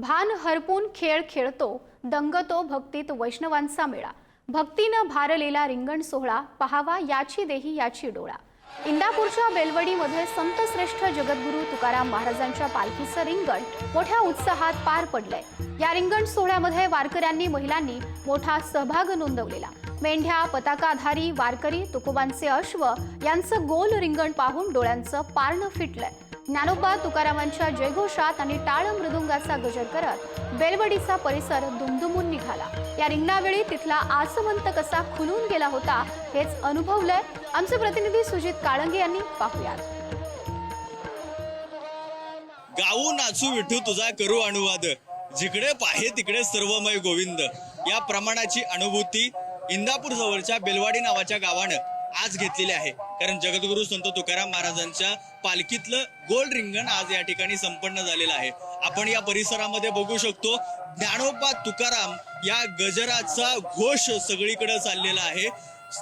भान हरपून खेळ खेळतो दंगतो भक्तीत वैष्णवांचा मेळा. भक्तीनं भारलेला रिंगण सोहळा पहावा याची देही याची डोळा. इंदापूरच्या बेलवडीमध्ये संतश्रेष्ठ जगद्गुरू तुकाराम महाराजांच्या पालखीचं रिंगण मोठ्या उत्साहात पार पडलंय. या रिंगण सोहळ्यामध्ये वारकऱ्यांनी महिलांनी मोठा सहभाग नोंदवलेला. मेंढ्या पताकाधारी वारकरी तुकोबांचे अश्व यांचं गोल रिंगण पाहून डोळ्यांचं पारणं फिटलंय. ज्ञानोबा तुकारामांच्या जयघोषात आणि टाळ मृदुंगाचा गजर करत बेलवडीचा परिसर दुमदुमून निघाला. या रिंगणावेळी तिथला आसमंत कसा खुलून गेला होता हेच अनुभवलंय आमचे प्रतिनिधी सुजित काळंगे यांनी पाहुयात. गाऊ नाचू विठू तुझा करू अनुवाद. जिकडे पाहे तिकडे सर्वमय गोविंद. या प्रमाणाची अनुभूती इंदापूर जवळच्या बेलवाडी नावाच्या गावानं. आज घेतलेली आहे. कारण जगद्गुरू संत तुकाराम महाराजांच्या पालखीतलं गोल रिंगण आज या ठिकाणी संपन्न झालेलं आहे. आपण या परिसरामध्ये बघू शकतो ज्ञानोबा तुकाराम या गजराचा घोष सगळीकडे चाललेला आहे.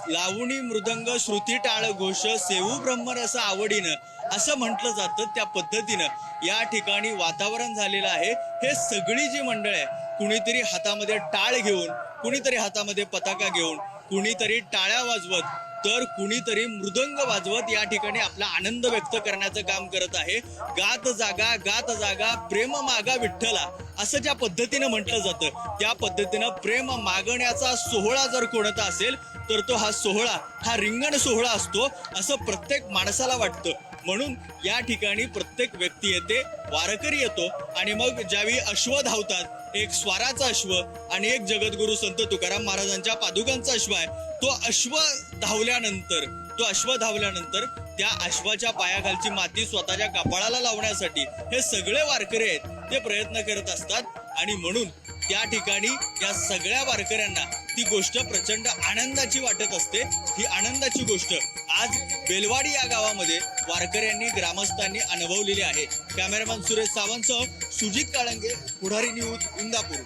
लावणी मृदंग श्रुती टाळ घोष सेवू ब्रह्मरस आवडीनं असं म्हटलं जातं त्या पद्धतीनं. या ठिकाणी वातावरण झालेलं आहे. हे सगळी जी मंडळ आहे कुणीतरी हातामध्ये टाळ घेऊन कुणीतरी हातामध्ये पताका घेऊन कुणीतरी टाळ्या वाजवत तर कुणीतरी मृदंग वाजवत या ठिकाणी आपला आनंद व्यक्त करण्याचं काम करत आहे. गात जागा गात जागा प्रेम मागा विठ्ठला असं ज्या पद्धतीनं म्हटलं जातं त्या पद्धतीनं प्रेम मागण्याचा सोहळा जर कोणता असेल तर तो हा सोहळा हा रिंगण सोहळा असतो असं प्रत्येक माणसाला वाटतं. म्हणून या ठिकाणी प्रत्येक व्यक्ती येते वारकरी येतो आणि मग ज्यावेळी अश्व धावतात एक स्वाराचा अश्व आणि एक जगद्गुरु संत तुकाराम महाराजांच्या पादुकांचा अश्व आहे. तो अश्व धावल्यानंतर तो अश्व धावल्यानंतर त्या अश्वाच्या पायाखालची माती स्वतःच्या कपाळाला लावण्यासाठी हे सगळे वारकरी आहेत ते प्रयत्न करत असतात. आणि म्हणून त्या ठिकाणी या सगळ्या वारकऱ्यांना ती गोष्ट प्रचंड आनंदाची वाटत असते. ही आनंदाची गोष्ट आज बेलवाडी या गावामध्ये वारकऱ्यांनी ग्रामस्थांनी अनुभवलेली आहे. कॅमेरामॅन सुरेश सावंतसह सुजित काळंगे पुढारी न्यूज इंदापूर.